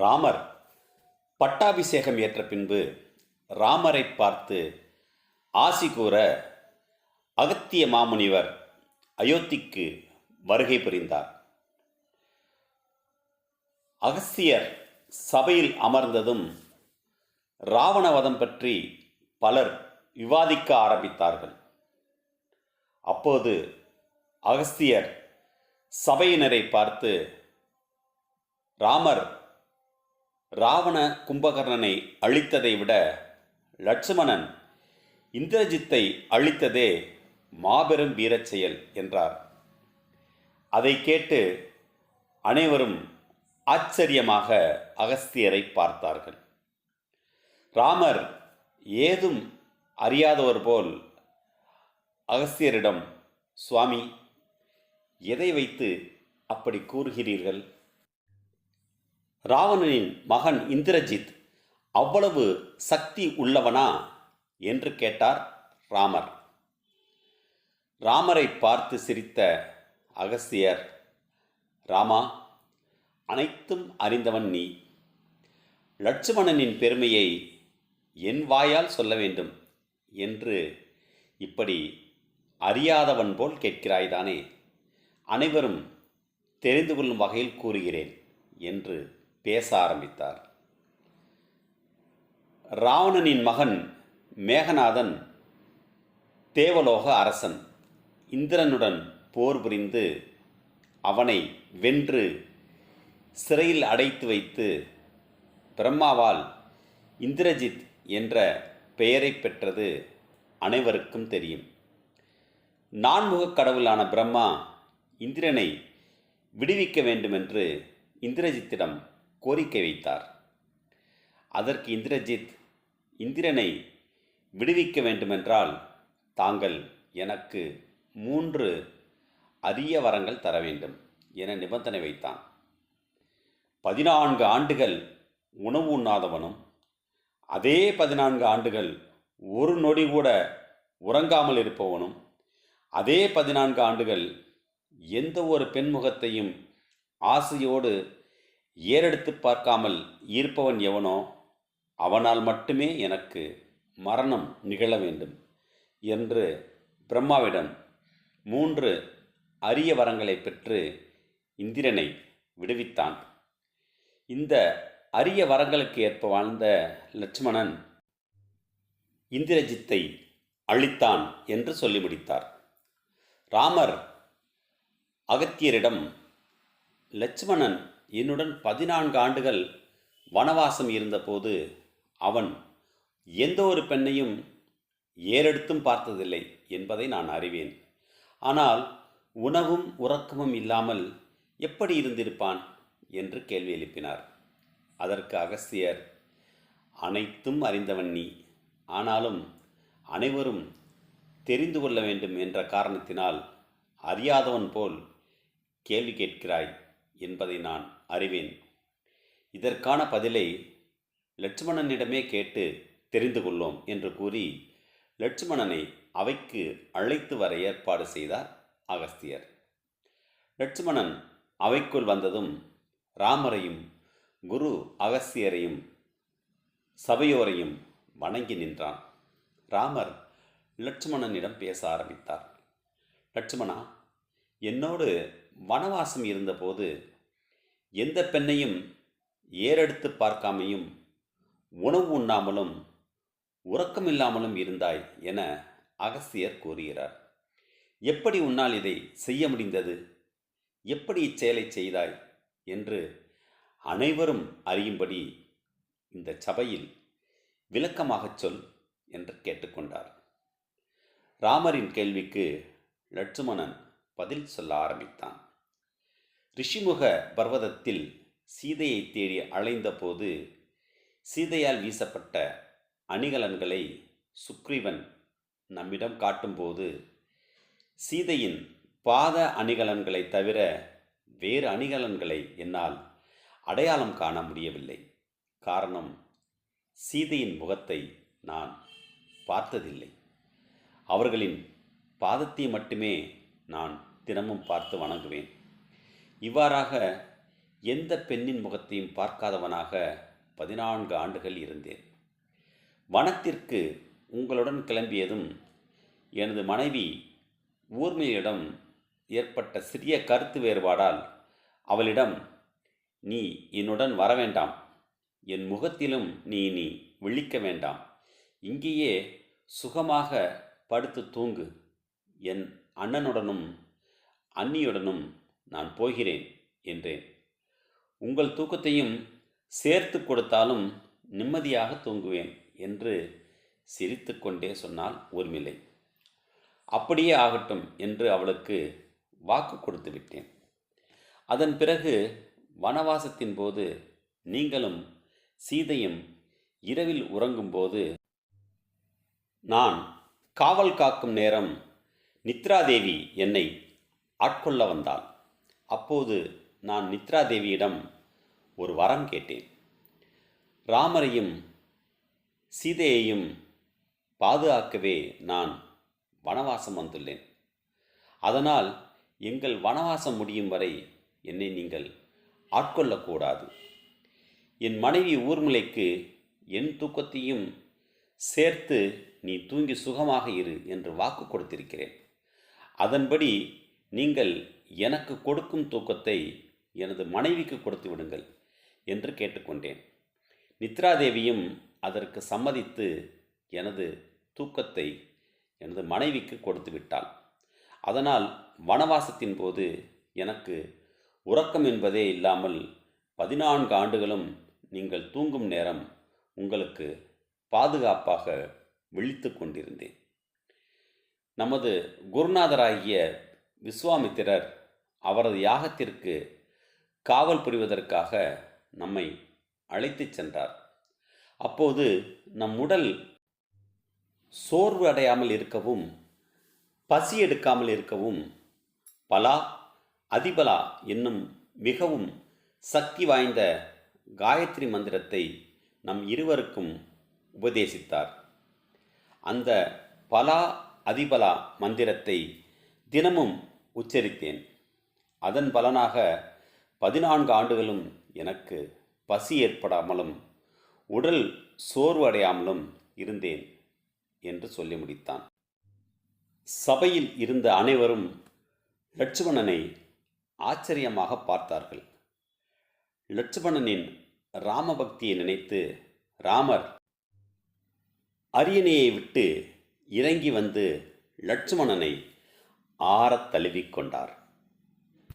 ராமர் பட்டாபிஷேகம் ஏற்ற பின்பு ராமரை பார்த்து ஆசி கூற அகத்திய மாமுனிவர் அயோத்திக்கு வருகை புரிந்தார். அகஸ்தியர் சபையில் அமர்ந்ததும் ராவணவதம் பற்றி பலர் விவாதிக்க ஆரம்பித்தார்கள். அப்போது அகஸ்தியர் சபையினரை பார்த்து ராமர் ராவண கும்பகர்ணனை அழித்ததை விட லட்சுமணன் இந்திரஜித்தை அழித்ததே மாபெரும் வீரச் செயல் என்றார். அதை கேட்டு அனைவரும் ஆச்சரியமாக அகஸ்தியரை பார்த்தார்கள். ராமர் ஏதும் அறியாதவர் போல் அகஸ்தியரிடம் சுவாமி எதை வைத்து அப்படி கூறுகிறீர்கள்? ராவணனின் மகன் இந்திரஜித் அவ்வளவு சக்தி உள்ளவனா? என்று கேட்டார் ராமர். ராமரை பார்த்து சிரித்த அகஸ்தியர் ராமா அனைத்தும் அறிந்தவன் நீ. லட்சுமணனின் பெருமையை என் வாயால் சொல்ல வேண்டும் என்று இப்படி அறியாதவன் போல் கேட்கிறாய்தானே அனைவரும் தெரிந்து கொள்ளும் வகையில் கூறுகிறேன் என்று பேச ஆரம்பித்தார். ராவணனின் மகன் மேகநாதன் தேவலோக அரசன். இந்திரனுடன் போர் புரிந்து அவனை வென்று சிறையில் அடைத்து வைத்து பிரம்மாவால் இந்திரஜித் என்ற பெயரை பெற்றது அனைவருக்கும் தெரியும். நான்முகக் கடவுளான பிரம்மா இந்திரனை விடுவிக்க வேண்டுமென்று இந்திரஜித்திடம் கோரிக்கை வைத்தார். அதற்கு இந்திரஜித் இந்திரனை விடுவிக்க வேண்டுமென்றால் தாங்கள் எனக்கு மூன்று அரிய வரங்கள் தர வேண்டும் என நிபந்தனை வைத்தான். பதினான்கு ஆண்டுகள் உணவு உண்ணாதவனும் அதே பதினான்கு ஆண்டுகள் ஒரு நொடி கூட உறங்காமல் இருப்பவனும் அதே பதினான்கு ஆண்டுகள் எந்த ஒரு பெண்முகத்தையும் ஆசையோடு ஏறெடுத்து பார்க்காமல் இருப்பவன் எவனோ அவனால் மட்டுமே எனக்கு மரணம் நிகழ வேண்டும் என்று பிரம்மாவிடம் மூன்று அரிய வரங்களை பெற்று இந்திரனை விடுவித்தான். இந்த அரிய வரங்களுக்கு ஏற்ப வாழ்ந்த லட்சுமணன் இந்திரஜித்தை அழித்தான் என்று சொல்லி முடித்தார். ராமர் அகத்தியரிடம் லட்சுமணன் என்னுடன் பதினான்கு ஆண்டுகள் வனவாசம் இருந்தபோது அவன் எந்த ஒரு பெண்ணையும் ஏறெடுத்தும் பார்த்ததில்லை என்பதை நான் அறிவேன். ஆனால் உணவும் உறக்கமும் இல்லாமல் எப்படி இருந்திருப்பான் என்று கேள்வி எழுப்பினார். அதற்கு அகஸ்தியர் அனைத்தும் அறிந்தவன் நீ. ஆனாலும் அனைவரும் தெரிந்து கொள்ள வேண்டும் என்ற காரணத்தினால் அறியாதவன் போல் கேள்வி கேட்கிறாய். என்பதை நான் அறிவேன். இதற்கான பதிலை லட்சுமணனிடமே கேட்டு தெரிந்து கொள்ளோம் என்று கூறி லட்சுமணனை அவைக்கு அழைத்து வர ஏற்பாடு செய்தார் அகஸ்தியர். லட்சுமணன் அவைக்குள் வந்ததும் ராமரையும் குரு அகஸ்தியரையும் சபையோரையும் வணங்கி நின்றான். ராமர் லட்சுமணனிடம் பேச ஆரம்பித்தார். லட்சுமணா என்னோடு வனவாசம் இருந்தபோது எந்த பெண்ணையும் ஏறெடுத்து பார்க்காமையும் உணவு உண்ணாமலும் உறக்கமில்லாமலும் இருந்தாய் என அகஸ்தியர் கூறுகிறார். எப்படி உன்னால் இதை செய்ய முடிந்தது? எப்படி இச்செயலை செய்தாய்? என்று அனைவரும் அறியும்படி இந்த சபையில் விளக்கமாகச் சொல் என்று கேட்டுக்கொண்டார். ராமரின் கேள்விக்கு லட்சுமணன் பதில் சொல்ல ஆரம்பித்தான். ரிஷிமுக பர்வதத்தில் சீதையை தேடி அலைந்தபோது சீதையால் வீசப்பட்ட அணிகலன்களை சுக்ரீவன் நம்மிடம் காட்டும்போது சீதையின் பாத அணிகலன்களை தவிர வேறு அணிகலன்களை என்னால் அடையாளம் காண முடியவில்லை. காரணம் சீதையின் முகத்தை நான் பார்த்ததில்லை. அவர்களின் பாதத்தை மட்டுமே நான் தினமும் பார்த்து வணங்குவேன். இவ்வாறாக எந்த பெண்ணின் முகத்தையும் பார்க்காதவனாக பதினான்கு ஆண்டுகள் இருந்தேன். வனத்திற்கு உங்களுடன் கிளம்பியதும் எனது மனைவி ஊர்மையிடம் ஏற்பட்ட சிறிய கருத்து வேறுபாடால் அவளிடம் நீ என்னுடன் வர வேண்டாம். என் முகத்திலும் நீ நீ விழிக்க வேண்டாம். இங்கேயே சுகமாக படுத்து தூங்கு. என் அண்ணனுடனும் அண்ணியுடனும் நான் போகிறேன் என்றேன். உங்கள் தூக்கத்தையும் சேர்த்து கொடுத்தாலும் நிம்மதியாக தூங்குவேன் என்று சிரித்துக்கொண்டே சொன்னால் ஊர்மிளை அப்படியே ஆகட்டும் என்று அவளுக்கு வாக்கு கொடுத்து விட்டேன். அதன் பிறகு வனவாசத்தின் போது நீங்களும் சீதையும் இரவில் உறங்கும்போது நான் காவல் காக்கும் நேரம் நித்ராதேவி என்னை ஆட்கொள்ள வந்தாள். அப்போது நான் நித்ராதேவியிடம் ஒரு வரம் கேட்டேன். ராமரையும் சீதையையும் பாதுகாக்கவே நான் வனவாசம் வந்துள்ளேன். அதனால் எங்கள் வனவாசம் முடியும் வரை என்னை நீங்கள் ஆட்கொள்ளக்கூடாது. என் மனைவி ஊர்மிளைக்கு என் தூக்கத்தையும் சேர்த்து நீ தூங்கி சுகமாக இரு என்று வாக்கு கொடுத்திருக்கிறேன். அதன்படி நீங்கள் எனக்கு கொடுக்கும் தூக்கத்தை எனது மனைவிக்கு கொடுத்து விடுங்கள் என்று கேட்டுக்கொண்டேன். நித்ராதேவியும் அதற்கு சம்மதித்து எனது தூக்கத்தை எனது மனைவிக்கு கொடுத்து விட்டாள். அதனால் வனவாசத்தின் போது எனக்கு உறக்கம் என்பதே இல்லாமல் பதினான்கு ஆண்டுகளும் நீங்கள் தூங்கும் நேரம் உங்களுக்கு பாதுகாப்பாக விழித்து கொண்டிருந்தேன். நமது குருநாதராகிய விஸ்வாமித்திரர் அவரது யாகத்திற்கு காவல் புரிவதற்காக நம்மை அழைத்துச் சென்றார். அப்போது நம் உடல் சோர்வு அடையாமல் இருக்கவும் பசி எடுக்காமல் இருக்கவும் பலா அதிபலா என்னும் மிகவும் சக்தி வாய்ந்த காயத்ரி மந்திரத்தை நம் இருவருக்கும் உபதேசித்தார். அந்த பலா அதிபலா மந்திரத்தை தினமும் உச்சரித்தேன். அதன் பலனாக பதினான்கு ஆண்டுகளும் எனக்கு பசி ஏற்படாமலும் உடல் சோர்வு அடையாமலும் இருந்தேன் என்று சொல்லி முடித்தான். சபையில் இருந்த அனைவரும் லட்சுமணனை ஆச்சரியமாக பார்த்தார்கள். லட்சுமணனின் ராமபக்தியை நினைத்து ராமர் அரியணையை விட்டு இறங்கி வந்து லட்சுமணனை ஆறத் தழுவிக் கொண்டார்.